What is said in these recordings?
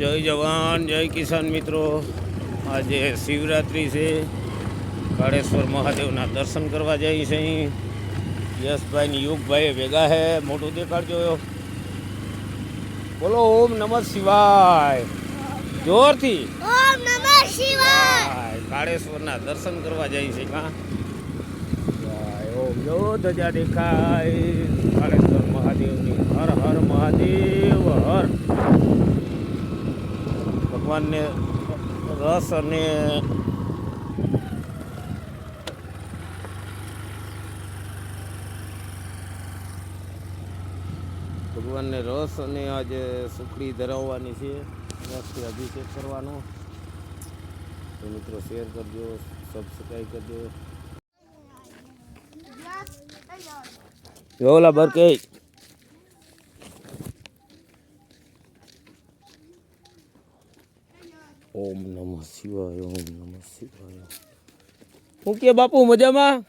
જય જવાન જય કિસાન મિત્રો આજે શિવરાત્રિ છે કાળેશ્વર મહાદેવના દર્શન કરવા જઈએ છે અહીં યશભાઈ ને યુગભાઈ ભેગા હે મોટું દેખાડજો બોલો ઓમ નમઃ શિવાય જોરથી ઓમ નમઃ શિવાય હાય, કાળેશ્વરના દર્શન કરવા જઈએ છે કાં જય ઓમ જો ધજા દેખાય રસ અને ભગવાનને રસ અને આજે સુખડી ધરાવવાની છે. રસથી અભિષેક કરવાનો. તો મિત્રો શેર કરજો સબસ્ક્રાઈબ કરજો. ઓલા બરકે ઓમ નમઃ શિવાય, ઓમ નમઃ શિવાય. હું કે બાપુ, મજામાં?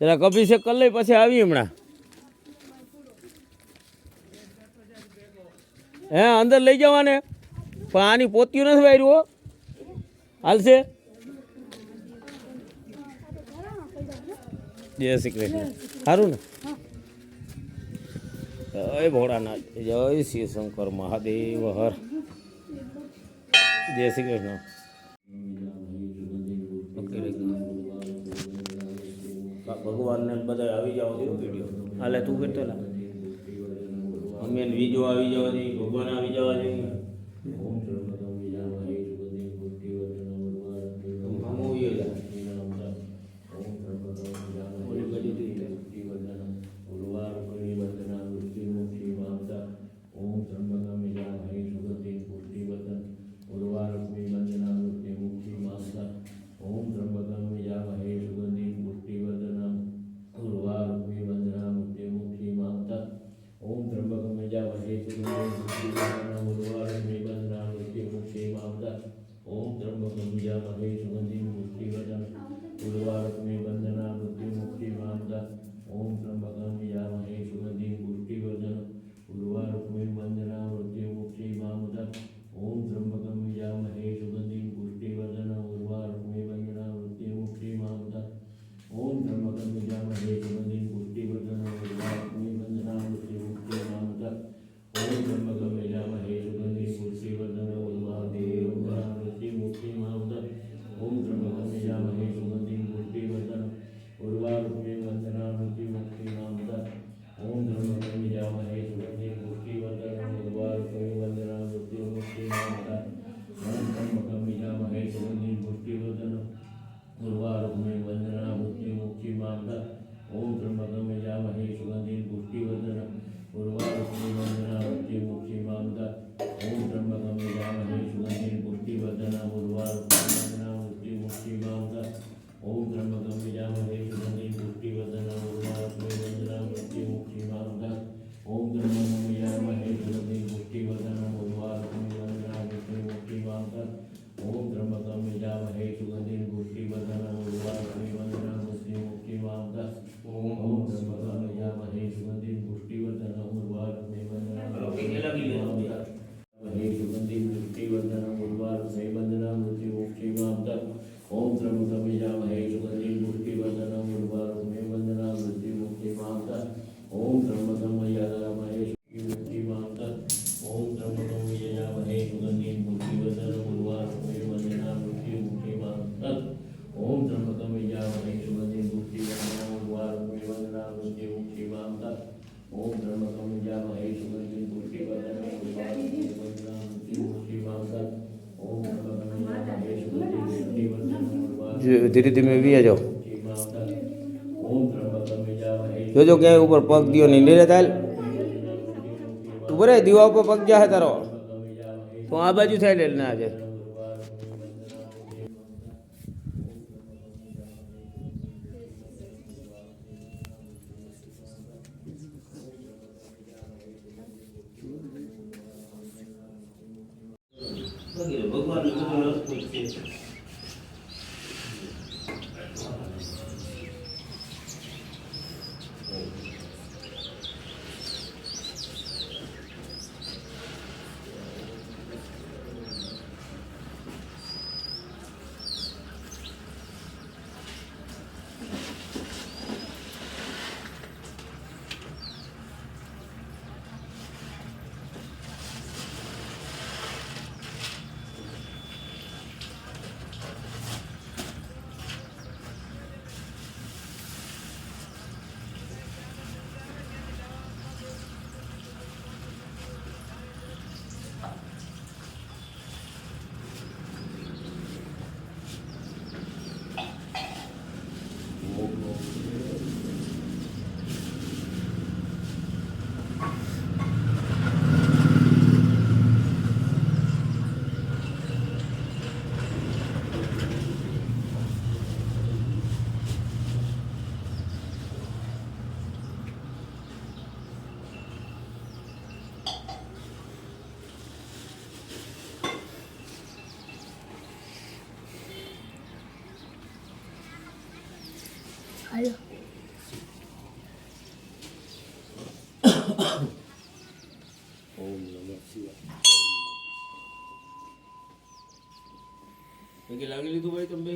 જરાક અભિષેક કરી લઈ, પછી આવી હમણાં. હે, અંદર લઈ જવાને. પણ આની પોતિયું નથી વાયરું હાલશે? જય શ્રી કૃષ્ણ. સારું ને? જય ભોળાનાથ, જય શ્રી શંકર મહાદેવ, હર. જય શ્રી કૃષ્ણ. ભગવાનને બધા આવી જાવ વીડિયો હાલે તું કરતો લા. અમે બીજો આવી જવા દઈએ ભગવાન આવી જવા દઈએ 都不一样 જો- ધીરે ધીમે વી જાઓ મુક્તિ માતા ઓમ ત્રંબકમ યજામહે જોજો ક્યાંય ઉપર પગ દિયો નહીં નીરે થાય તું બરે દીવા ઉપર પગ જાહે તારો તો આ બાજુ થાય લે ના આજે ભગવાન હાલો ઓમ નમઃ શિવાય. લાગી લીધું ભાઈ તમે